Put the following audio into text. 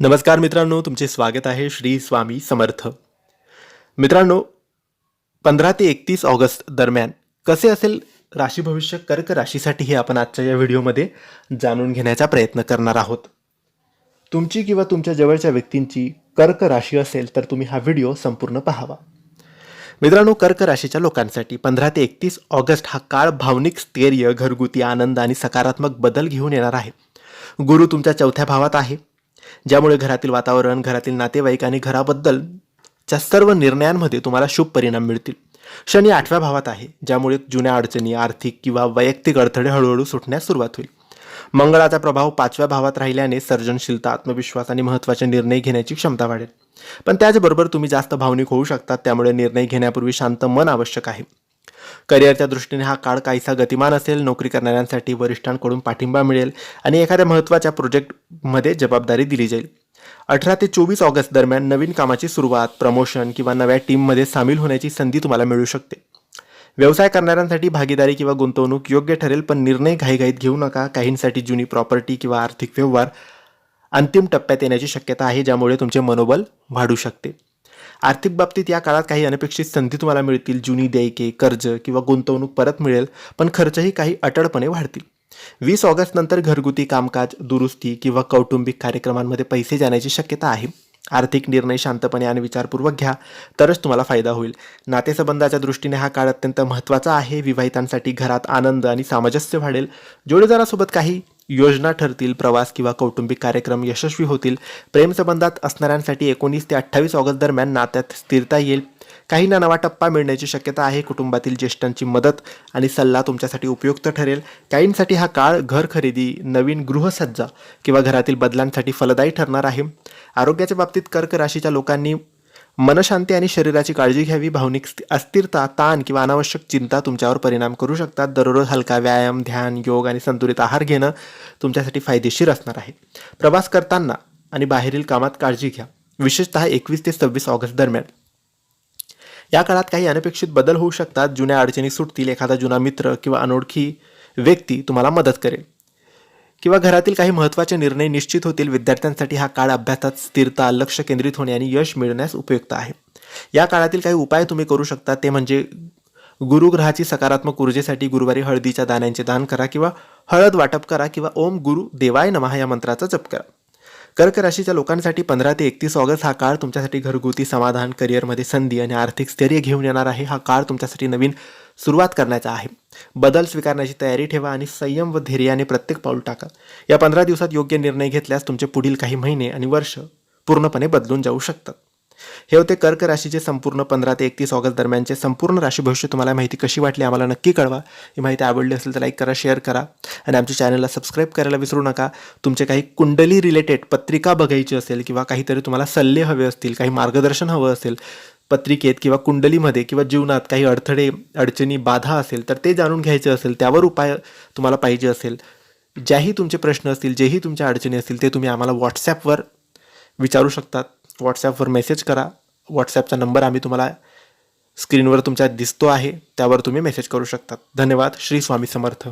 नमस्कार मित्रांनो तुमचे स्वागत आहे श्री स्वामी समर्थ. मित्रांनो पंधरा ते एकतीस ऑगस्ट दरम्यान कसे असेल राशी भविष्य कर्क राशीसाठी हे आपण आजच्या या व्हिडिओमध्ये जाणून घेण्याचा प्रयत्न करणार आहोत. तुमची किंवा तुमच्या जवळच्या व्यक्तींची कर्क राशी असेल तर तुम्ही हा व्हिडिओ संपूर्ण पाहावा. मित्रांनो कर्क राशीच्या लोकांसाठी पंधरा ते एकतीस ऑगस्ट हा काळ भावनिक स्थैर्य घरगुती आनंद आणि सकारात्मक बदल घेऊन येणार आहे. गुरु तुमच्या चौथ्या भावात आहे. ज्यामुळे घरातील वातावरण घरातील नातेवाईक आणि घराबद्दलच्या सर्व निर्णयांमध्ये तुम्हाला शुभ परिणाम मिळतील. शनी आठव्या भावात आहे ज्यामुळे जुन्या अडचणी आर्थिक किंवा वैयक्तिक अडथळे हळूहळू सुटण्यास सुरुवात होईल. मंगळाचा प्रभाव पाचव्या भावात राहिल्याने सर्जनशीलता आत्मविश्वास आणि महत्त्वाचे निर्णय घेण्याची क्षमता वाढेल. पण त्याचबरोबर तुम्ही जास्त भावनिक होऊ शकतात त्यामुळे निर्णय घेण्यापूर्वी शांत मन आवश्यक आहे. करिअरच्या दृष्टीने हा काळ काहीसा गतिमान असेल नोकरी करणाऱ्यांसाठी वरिष्ठांकडून पाठिंबा मिळेल आणि एखाद्या महत्त्वाच्या प्रोजेक्टमध्ये जबाबदारी दिली जाईल. अठरा ते चोवीस ऑगस्ट दरम्यान नवीन कामाची सुरुवात प्रमोशन किंवा नव्या टीममध्ये सामील होण्याची संधी तुम्हाला मिळू शकते. व्यवसाय करणाऱ्यांसाठी भागीदारी किंवा गुंतवणूक योग्य ठरेल पण निर्णय घाईघाईत घेऊ नका. काहींसाठी जुनी प्रॉपर्टी किंवा आर्थिक व्यवहार अंतिम टप्प्यात येण्याची शक्यता आहे ज्यामुळे तुमचे मनोबल वाढू शकते. आर्थिक बाबतीत या काळात काही अनपेक्षित संधी तुम्हाला मिळतील जुनी देयके कर्ज किंवा गुंतवणूक परत मिळेल पण खर्चही काही अटळपणे वाढतील. वीस ऑगस्ट नंतर घरगुती कामकाज दुरुस्ती किंवा कौटुंबिक कार्यक्रमांमध्ये पैसे जाण्याची शक्यता आहे. आर्थिक निर्णय शांतपणे आणि विचारपूर्वक घ्या तरच तुम्हाला फायदा होईल. नातेसंबंधाच्या दृष्टीने हा काळ अत्यंत महत्त्वाचा आहे. विवाहितांसाठी घरात आनंद आणि सामंजस्य वाढेल. जोडीदारासोबत काही योजना ठरतील प्रवास किंवा कौटुंबिक कार्यक्रम यशस्वी होतील. प्रेमसंबंधात असणाऱ्यांसाठी एकोणीस ते अठ्ठावीस ऑगस्ट दरम्यान नात्यात स्थिरता येईल. काहींना नवा टप्पा मिळण्याची शक्यता आहे. कुटुंबातील ज्येष्ठांची मदत आणि सल्ला तुमच्यासाठी उपयुक्त ठरेल. काहींसाठी हा काळ घर खरेदी नवीन गृहसज्जा किंवा घरातील बदलांसाठी फलदायी ठरणार आहे. आरोग्याच्या बाबतीत कर्क राशीच्या लोकांनी मनशांती आणि शरीराची काळजी घ्यावी. भावनिक अस्थिरता ताण किंवा अनावश्यक चिंता तुमच्यावर परिणाम करू शकतात. दररोज हलका व्यायाम ध्यान योग आणि संतुलित आहार घेणं तुमच्यासाठी फायदेशीर असणार आहे. प्रवास करताना आणि बाहेरील कामात काळजी घ्या. विशेषतः एकवीस ते सव्वीस ऑगस्ट दरम्यान. या काळात काही अनपेक्षित बदल होऊ शकतात. जुन्या अडचणी सुटतील. एखादा जुना मित्र किंवा अनोळखी व्यक्ती तुम्हाला मदत करेल. किंवा घरातील काही महत्त्वाचे निर्णय निश्चित होतील विद्यार्थ्यांसाठी हा काळ अभ्यासात स्थिरता लक्ष केंद्रित होणे आणि यश मिळण्यास उपयुक्त आहे. या काळातील काही उपाय तुम्ही करू शकता ते म्हणजे गुरुग्रहाची सकारात्मक ऊर्जेसाठी गुरुवारी हळदीच्या दाण्यांचे दान करा किंवा हळद वाटप करा किंवा ओम गुरु देवाय नमः या मंत्राचा जप करा. कर्क राशीच्या लोकांसाठी पंधरा ते एकतीस ऑगस्ट हा काळ तुमच्यासाठी घरगुती समाधान करिअरमध्ये संधी आणि आर्थिक स्थैर्य घेऊन येणार आहे. हा काळ तुमच्यासाठी नवीन सुरुवात करण्याचा आहे. बदल स्वीकारण्याची तयारी ठेवा आणि संयम व धैर्याने प्रत्येक पाऊल टाका. या पंधरा दिवसात योग्य निर्णय घेतल्यास तुमचे पुढील काही महिने आणि वर्ष पूर्णपणे बदलून जाऊ शकतात. हे होते कर्क राशीचे संपूर्ण पंधरा ते एकतीस ऑगस्ट दरम्यानचे संपूर्ण राशी भविष्य. तुम्हाला माहिती कशी वाटली आम्हाला नक्की कळवा. ही माहिती आवडली असेल तर लाईक करा शेअर करा आणि आमच्या चॅनलला सबस्क्राईब करायला विसरू नका. तुमचे काही कुंडली रिलेटेड पत्रिका बघायची असेल किंवा काहीतरी तुम्हाला सल्ले हवे असतील काही मार्गदर्शन हवं असेल पत्रिकेत किंवा कुंडलीमध्ये किंवा जीवनात काही अडथळे अडचणी बाधा असेल तर ते जाणून घ्यायचे असेल त्यावर उपाय तुम्हाला पाहिजे असेल. ज्याही तुमचे प्रश्न असतील जेही तुमच्या अडचणी असतील ते तुम्ही आम्हाला व्हॉट्सॲपवर विचारू शकतात. व्हॉट्सॲपवर मेसेज करा. व्हॉट्सॲपचा नंबर आम्ही तुम्हाला स्क्रीनवर तुमच्या दिसतो आहे. त्यावर तुम्ही मेसेज करू शकतात. धन्यवाद. श्री स्वामी समर्थ.